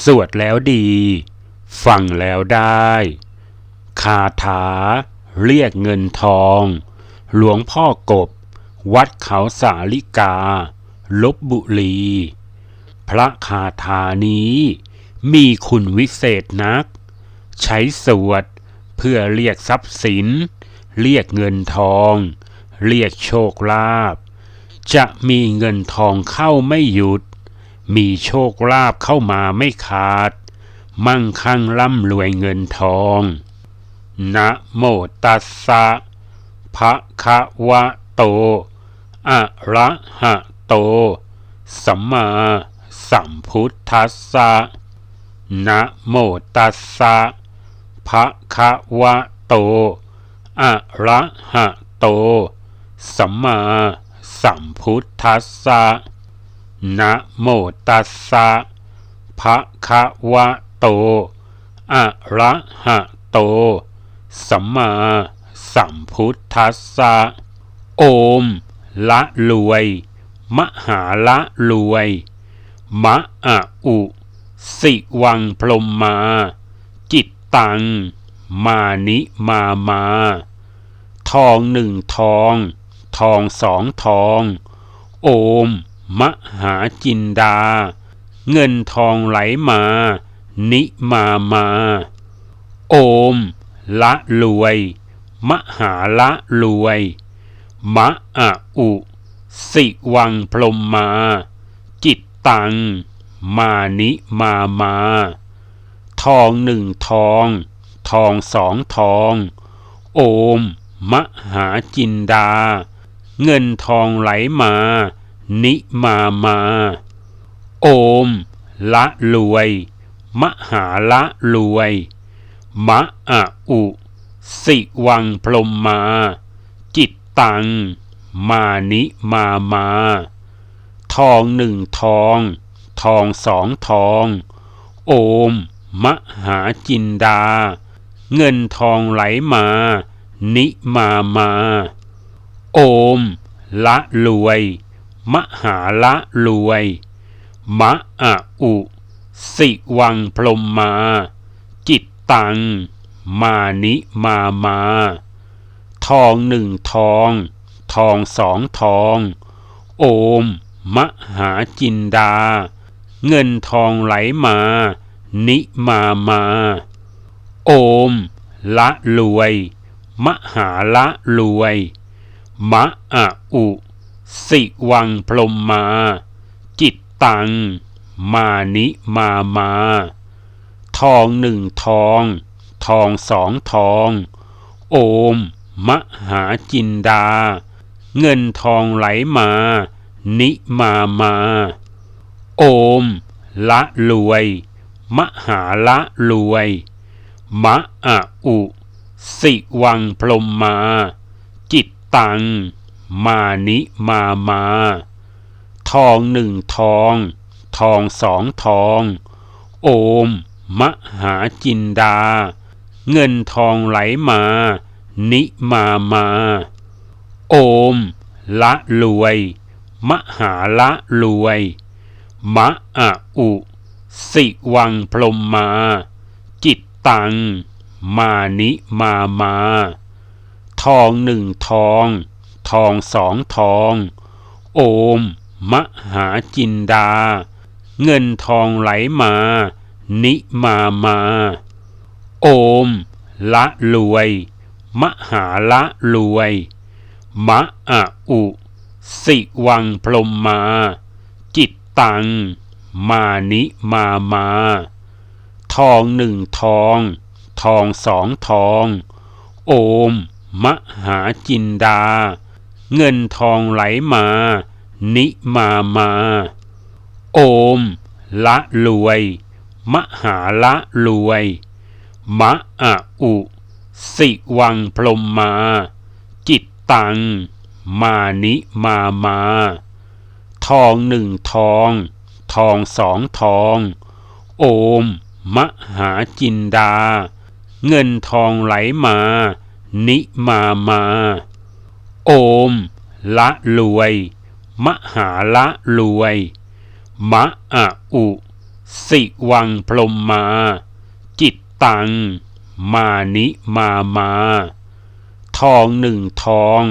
สวดแล้วดี ฟังแล้วได้ คาถา เรียกเงินทอง หลวงพ่อกบ วัดเขาสาลิกา ลบบุรี พระคาถานี้มีคุณวิเศษนัก ใช้สวดเพื่อเรียกทรัพย์สิน เรียกเงินทอง เรียกโชคลาภจะมีเงินทองเข้าไม่หยุด มีโชคลาภเข้ามาไม่ขาด มั่งคั่งร่ำรวยเงินทองนะโมตัสสะภะคะวะโต อะระหะโต สัมมาสัมพุทธัสสะนะโมตัสสะภะคะวะโต อะระหะโต สัมมาสัมพุทธัสสะ นะโมตัสสะภะคะวะโต อะระหะโต สัมมาสัมพุทธัสสะ โอม ละรวย มหาละรวย มะอะอุ สิวังพรมมา จิตตัง มานิมามา ทองหนึ่งทอง ทองสองทอง โอม มหาจินดา เงินทองไหลมา นิมามา โอม ละรวย มหาละรวย มะอะอุ สิวังพรมมา จิตตัง มานิมามา ทองหนึ่งทอง ทองสองทอง โอม มหาจินดา เงินทองไหลมา นิมามา โอม ละรวย มหาละรวย มะอะอุ สิวังพรมมา จิตตัง มานิมามา ทองหนึ่งทอง ทองสองทอง โอม มหาจินดา เงินทองไหลมา นิมามา โอม ละรวย มหาละรวย มะอะอุ สิวังพรมมา จิตตัง มานิมามา ทองหนึ่งทอง ทองสองทอง โอม มหาจินดา เงินทองไหลมา นิมามา โอม ละรวย มหาละรวย มะอะอุ สิวังพรมมา จิตตัง มานิมามา ทองหนึ่งทอง ทองสองทอง โอม มหาจินดา เงินทองไหลมา นิมามา โอม ละรวย มหาละรวย มะอะอุ สิวังพรมมา จิตตัง มานิมามา ทองหนึ่งทอง ทองสองทอง โอม มหาจินดา เงินทองไหลมา นิมามา โอม ละรวย มหาละรวย มะอะอุ สิวังพรมมา จิตตัง มานิมามา ทองหนึ่งทอง ทองสองทอง โอม มหาจินดา เงินทองไหลมา นิมามา โอม ละรวย มหาละรวย มะอะอุ สิวังพรมมา จิตตัง มานิมามา ทองหนึ่งทอง ทองสองทอง โอม มหาจินดา เงินทองไหลมา นิมามา โอม ละรวย มหาละรวย มะอะอุ สิวังพรมมา จิตตัง มานิมามา ทองหนึ่งทอง ทองสองทอง โอม มหาจินดา เงินทองไหลมา นิมามา โอม ละรวย มหาละรวย มะอะอุ สิวังพรมมา จิตตัง มานิมามา ทองหนึ่งทอง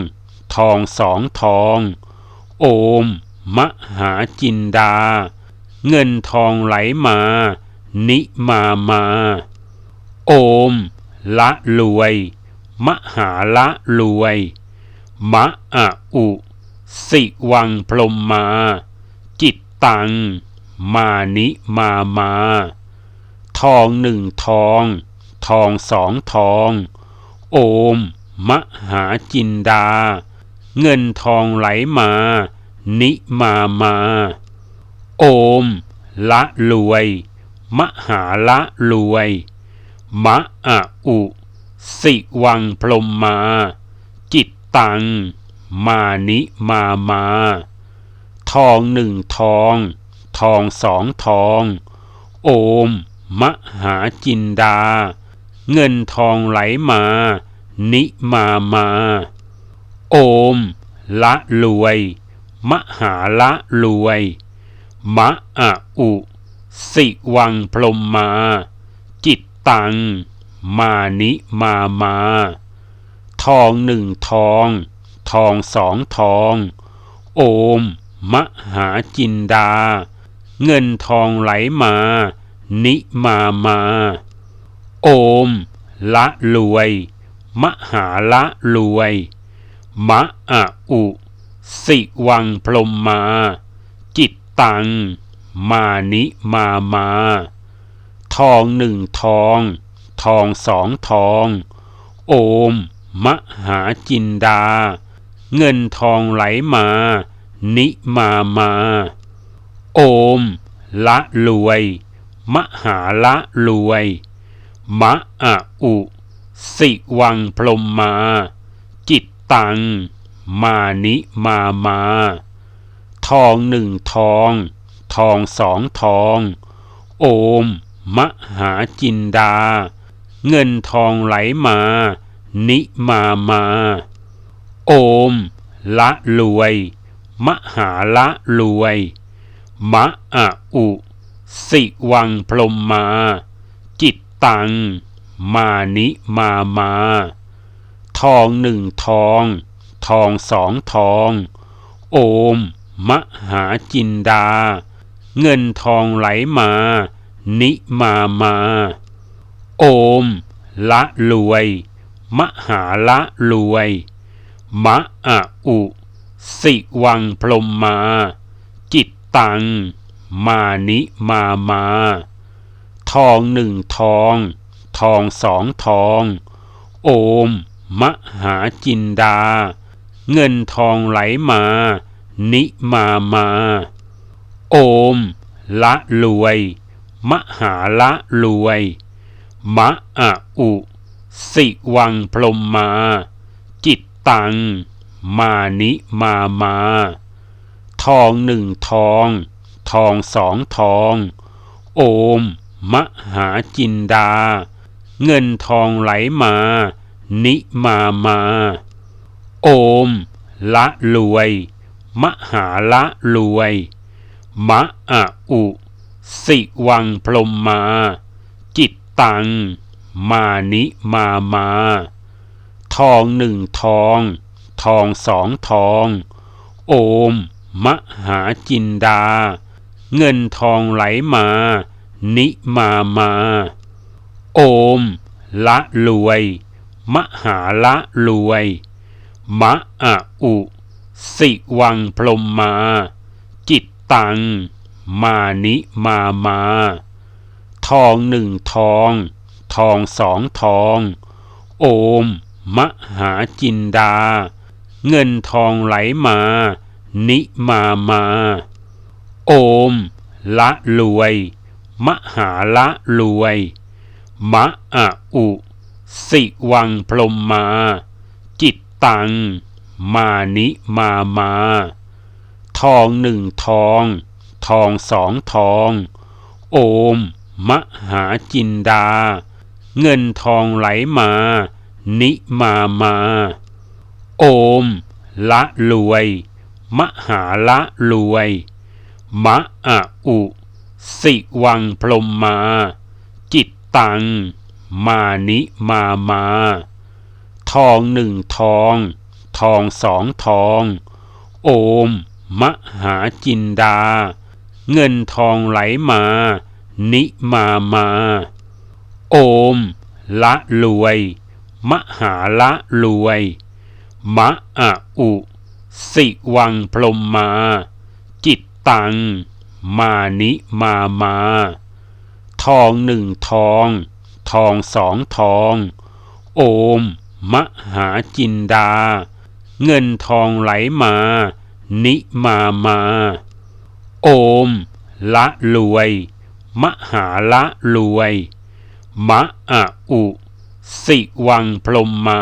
ทองสองทอง โอม มหาจินดา เงินทองไหลมา นิมามา โอม ละรวย มหาละรวย มะอะอุ สิวังพรมมา จิตตัง มานิมามา ทองหนึ่งทอง ทองสองทอง โอม มหาจินดา เงินทองไหลมา นิมามา โอม ละรวย มหาละรวย มะอะอุ สิวังพรมมา ตัง มานิมามา ทองหนึ่งทอง ทองสองทอง โอม มหาจินดา เงินทองไหลมา นิมามา โอม ละรวย มหาละรวย มะอะอุ สิวังพรมมา จิตตัง มานิมามา ทองหนึ่งทอง ทองสองทอง โอม มหาจินดา เงินทองไหลมา นิมามา โอม ละรวย มหาละรวย มะอะอุ สิวังพรมมา จิตตัง มานิมามา ทองหนึ่งทอง ทองสองทอง โอม มหาจินดา เงินทองไหลมา นิมามา โอม ละรวย มหาละรวย มะอะอุ สิวังพรมมา จิตตัง มานิมามา ทองหนึ่งทอง ทองสองทอง โอม มหาจินดา เงินทองไหลมา นิมามา โอม ละรวย มหาละรวย มะอะอุ สิวังพรมมา จิตตัง มานิมามา ทองหนึ่งทอง ทองสองทอง โอม มหาจินดา เงินทองไหลมา นิมามา โอม ละรวย มหาละรวย มะอะอุ สิวังพรมมา จิตตัง มานิมามา ทองหนึ่งทอง ทองสองทอง โอม มหาจินดา เงินทองไหลมา นิมามา โอม ละรวย มหาละรวย มะอะอุ สิวังพรมมา จิตตัง มานิมามา ทองหนึ่งทอง ทองสองทอง โอม มหาจินดา เงินทองไหลมา นิมามา โอม ละรวย มหาละรวย มะอะอุ สิวังพรมมา จิตตัง มานิมามา ทองหนึ่งทอง ทองสองทอง โอม มหาจินดา เงินทองไหลมา นิมามา โอม ละรวย มหาละรวย มะอะอุ สิวังพรมมา จิตตัง มานิมามา ทองหนึ่งทอง ทองสองทอง โอม มหาจินดา เงินทองไหลมา นิมามา โอม ละรวย มหาละรวย มะอะอุ สิวังพรมมา จิตตัง มานิมามา ทองหนึ่งทอง ทองสองทอง โอม มหาจินดา เงินทองไหลมา นิมามา โอม ละรวย มหาละรวย มะอะอุ สิวังพรมมา จิตตัง มานิมามา ทองหนึ่งทอง ทองสองทอง โอม มหาจินดา เงินทองไหลมา นิมามา โอม ละรวย มหาละรวย มะอะอุ สิวังพรมมา จิตตัง มานิมามา ทองหนึ่งทอง ทองสองทอง โอม มหาจินดา เงินทองไหลมา นิมามา โอม ละรวย มหาละรวย มะอะอุ สิวังพรมมา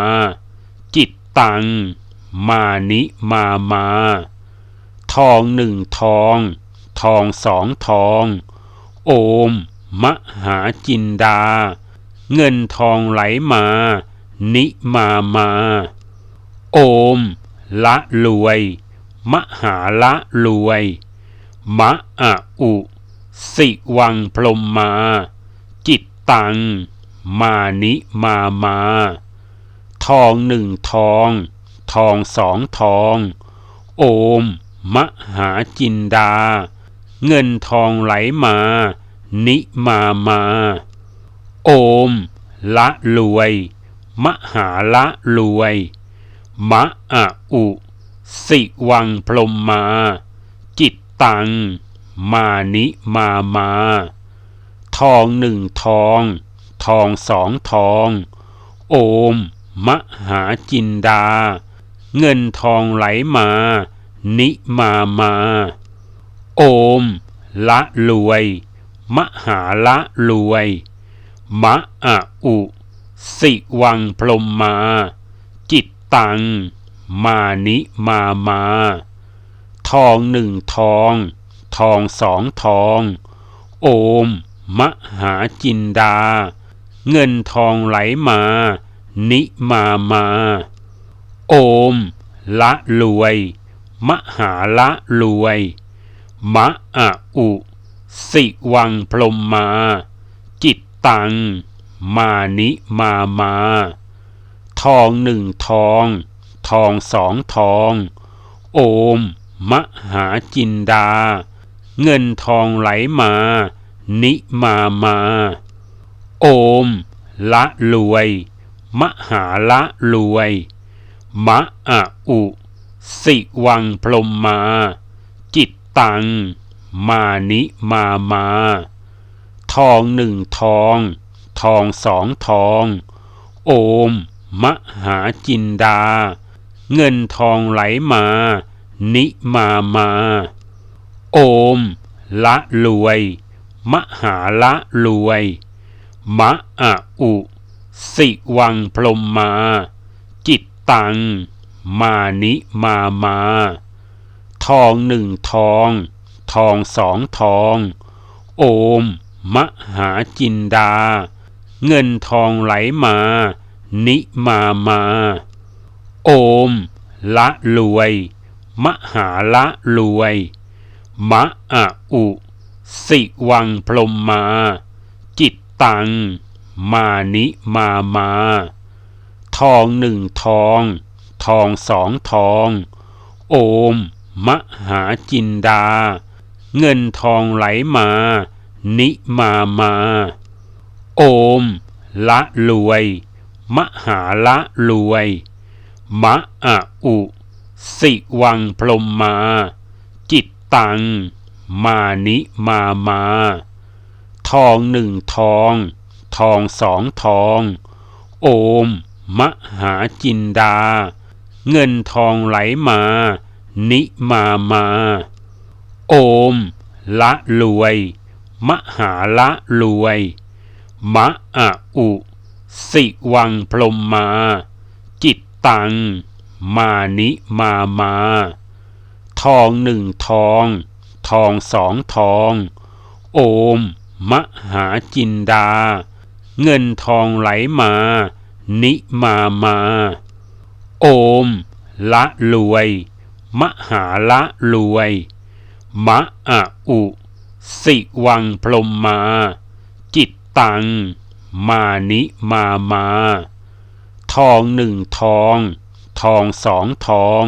จิตตัง มานิมามา ทองหนึ่งทอง ทองสองทอง โอม มหาจินดา เงินทองไหลมา นิมามา โอม ละรวย มหาละรวย มะอะอุ สิวังพรมมา ตัง มานิมามา ทองหนึ่งทอง ทองสองทอง โอม มหาจินดา เงินทองไหลมา นิมามา โอม ละรวย มหาละรวย มะอะอุ สิวังพรมมา จิตตัง มานิมามา ทองหนึ่งทอง ทองสองทอง โอม มหาจินดา เงินทองไหลมา นิมามา โอม ละรวย มหาละรวย มะอะอุ สิวังพรมมา จิตตัง มานิมามา ทองหนึ่งทอง ทองสองทอง โอม มหาจินดา เงินทองไหลมา นิมามา โอม ละรวย มหาละรวย มะอะอุ สิวังพรมมา จิตตัง มานิมามา ทองหนึ่งทอง ทองสองทอง โอม มหาจินดา เงินทองไหลมา นิมามา โอม ละรวย มหาละรวย มะอะอุ สิวังพรมมา จิตตัง มานิมามา ทองหนึ่งทอง ทองสองทอง โอม มหาจินดา เงินทองไหลมา นิมามา โอม ละรวย มหาละรวย มะอะอุ สิวังพรมมา จิตตัง มานิมามา ทองหนึ่งทอง ทองสองทอง โอม มหาจินดา เงินทองไหลมา นิมามา โอม ละรวย มหาละรวย มะอะอุ สิวังพรมมา จิตตัง มานิมามา ทองหนึ่งทอง ทองสองทอง โอม มหาจินดา เงินทองไหลมา นิมามา โอม ละรวย มหาละรวย มะอะอุ สิวังพรมมา จิตตัง มานิมามา ทองหนึ่งทอง ทองสองทอง โอม มหาจินดา เงินทองไหลมา นิมามา โอม ละรวย มหาละรวย มะอะอุ สิวังพรมมา จิตตัง มานิมามา ทองหนึ่งทอง ทองสองทอง โอม มหาจินดา เงินทองไหลมา นิมามา โอม ละรวย มหาละรวย มะอะอุ สิวังพรมมา จิตตัง มานิมามา ทองหนึ่งทอง ทองสองทอง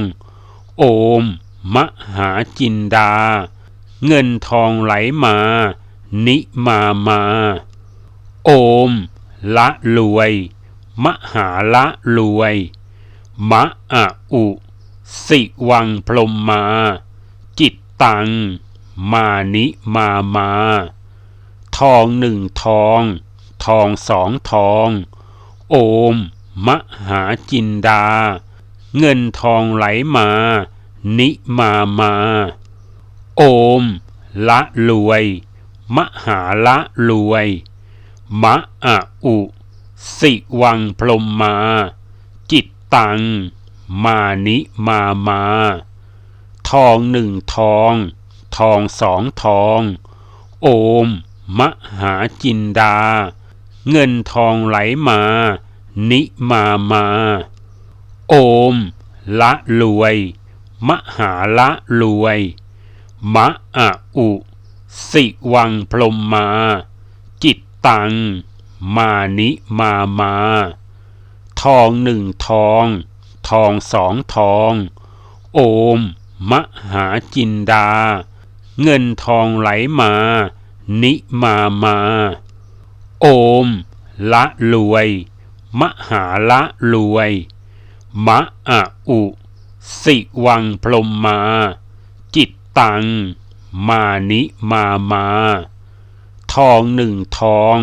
โอม มหาจินดา เงินทองไหลมา นิมามา โอม ละรวย มหาละรวย มะอะอุ สิวังพรมมา จิตตัง มานิมามา ทองหนึ่งทอง ทองสองทอง โอม มหาจินดา เงินทองไหลมา นิมามา โอม ละรวย มหาละรวย มะอะอุ สิวังพรมมา จิตตัง มานิมามา ทองหนึ่งทอง ทองสองทอง โอม มหาจินดา เงินทองไหลมา นิมามา โอม ละรวย มหาละรวย มะอะอุ สิวังพรมมา จิตตัง มานิมามา ทองหนึ่งทอง ทองสองทอง โอม มหาจินดา เงินทองไหลมา นิมามา โอม ละรวย มหาละรวย มะอะอุ สิวังพรมมา ตัง มานิมามา ทองหนึ่งทอง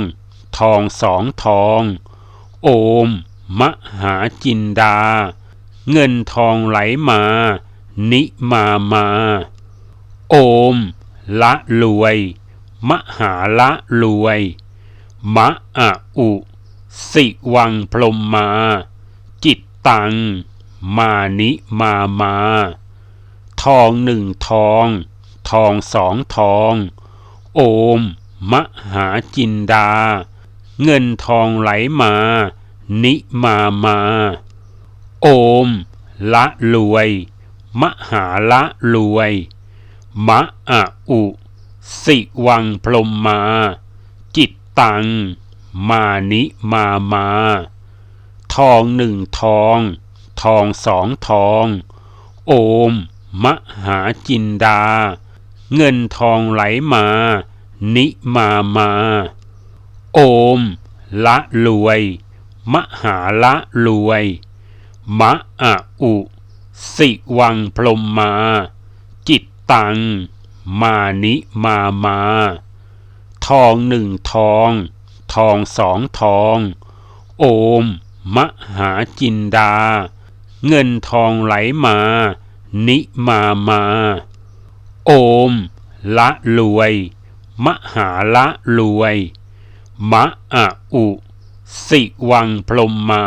ทองสองทอง โอม มหาจินดา เงินทองไหลมา นิมามา โอม ละรวย มหาละรวย มะอะอุ สิวังพรมมา จิตตัง มานิมามา ทองหนึ่งทอง ทองสองทอง โอม มหาจินดา เงินทองไหลมา นิมามา โอม ละรวย มหาละรวย มะอะอุ สิวังพรมมา จิตตัง มานิมามา ทองหนึ่งทอง ทองสองทอง โอม มหาจินดา เงินทองไหลมา นิมามา โอม ละรวย มหาละรวย มะอะอุ สิวังพรมมา จิตตัง มานิมามา ทองหนึ่งทอง ทองสองทอง โอม มหาจินดา เงินทองไหลมา นิมามา โอม ละรวย มหาละรวย มะอะอุ สิวังพรมมา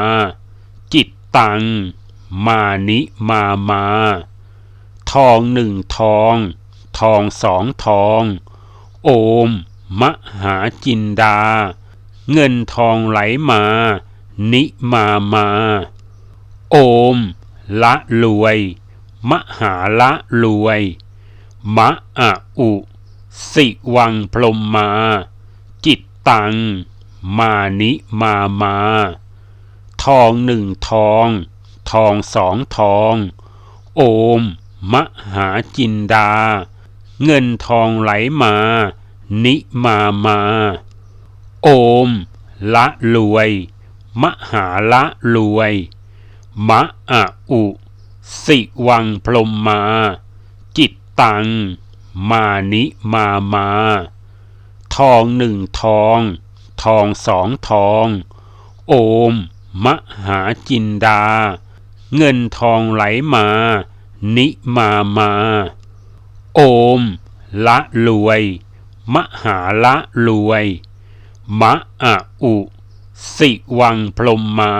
จิตตัง มานิมามา ทองหนึ่งทอง ทองสองทอง โอม มหาจินดา เงินทองไหลมา นิมามา โอม ละรวย มหาละรวย มะอะอุ สิวังพรมมา จิตตัง มานิมามา ทองหนึ่งทอง ทองสองทอง โอม มหาจินดา เงินทองไหลมา นิมามา โอม ละรวย มหาละรวย มะอะอุ สิวังพรมมา จิตตัง มานิมามา ทองหนึ่งทอง ทองสองทอง โอม มหาจินดา เงินทองไหลมา นิมามา โอม ละรวย มหาละรวย มะอะอุ สิวังพรมมา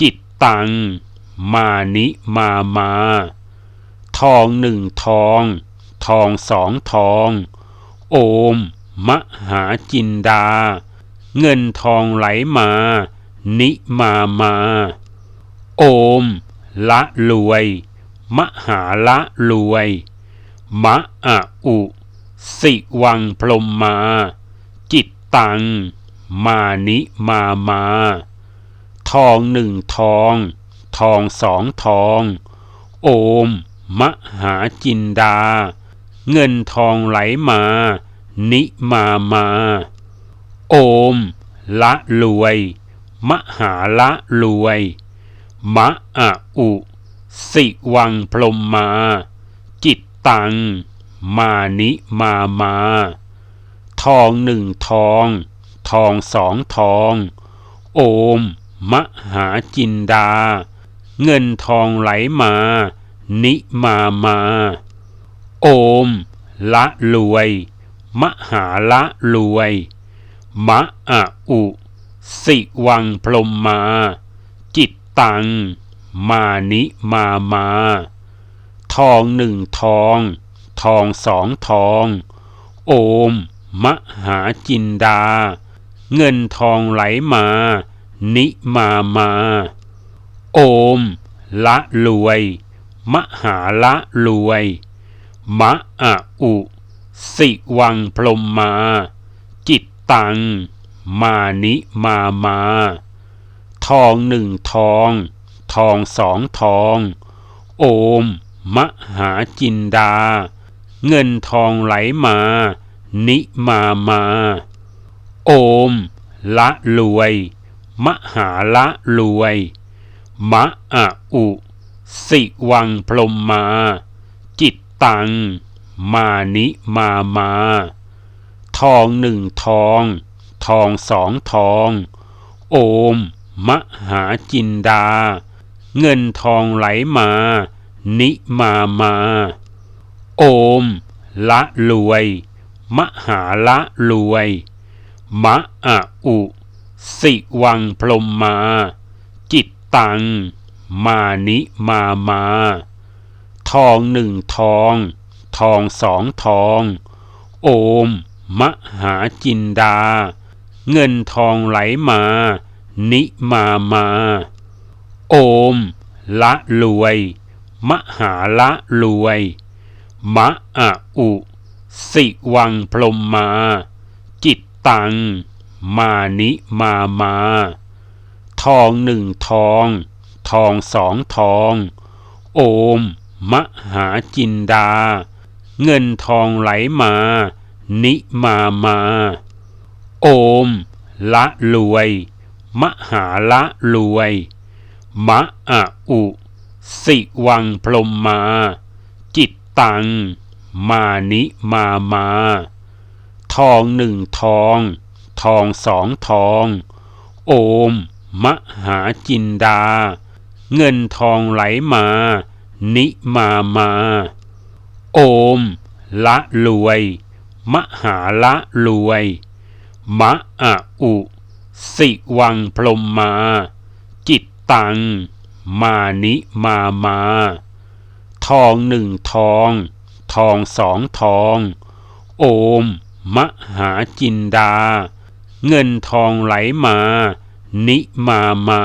จิตตัง มานิมามา ทองหนึ่งทอง ทองสองทอง โอม มหาจินดา เงินทองไหลมา นิมามา โอม ละรวย มหาละรวย มะอะอุ สิวังพรมมา จิตตัง มานิมามา ทองหนึ่งทอง ทองสองทอง โอม มหาจินดา เงินทองไหลมา นิมามา โอม ละรวย มหาละรวย มะอะอุ สิวังพรมมา จิตตัง มานิมามา ทองหนึ่งทอง ทองสองทอง โอม มหาจินดา เงินทองไหลมา นิมามา โอม ละรวย มหาละรวย มะอะอุ สิวังพรมมา จิตตัง มานิมามา ทองหนึ่งทอง ทองสองทอง โอม มหาจินดา เงินทองไหลมา นิมามา โอม ละรวย มหาละรวย มะอะอุ สิวังพรมมา จิตตัง มานิมามา ทองหนึ่งทอง ทองสองทอง โอม มหาจินดา เงินทองไหลมา นิมามา โอม ละรวย มหาละรวย มะอะอุ สิวังพรมมา จิตตัง มานิมามา ทองหนึ่งทอง ทองสองทอง โอม มหาจินดา เงินทองไหลมา นิมามา โอม ละรวย มหาละรวย มะอะอุ สิวังพรมมา ตัง มานิมามา ทองหนึ่งทอง ทองสองทอง โอม มหาจินดา เงินทองไหลมา นิมามา โอม ละรวย มหาละรวย มะอะอุ สิวังพรมมา จิตตัง มานิมามา ทองหนึ่งทอง ทองสองทอง โอม มหาจินดา เงินทองไหลมา นิมามา โอม ละรวย มหาละรวย มะอะอุ สิวังพรมมา จิตตัง มานิมามา ทองหนึ่งทอง ทองสองทอง โอม มหาจินดา เงินทองไหลมา นิมามา โอม ละรวย มหาละรวย มะอะอุ สิวังพรมมา จิตตัง มานิมามา ทองหนึ่งทอง ทองสองทอง โอม มหาจินดา เงินทองไหลมา นิมามา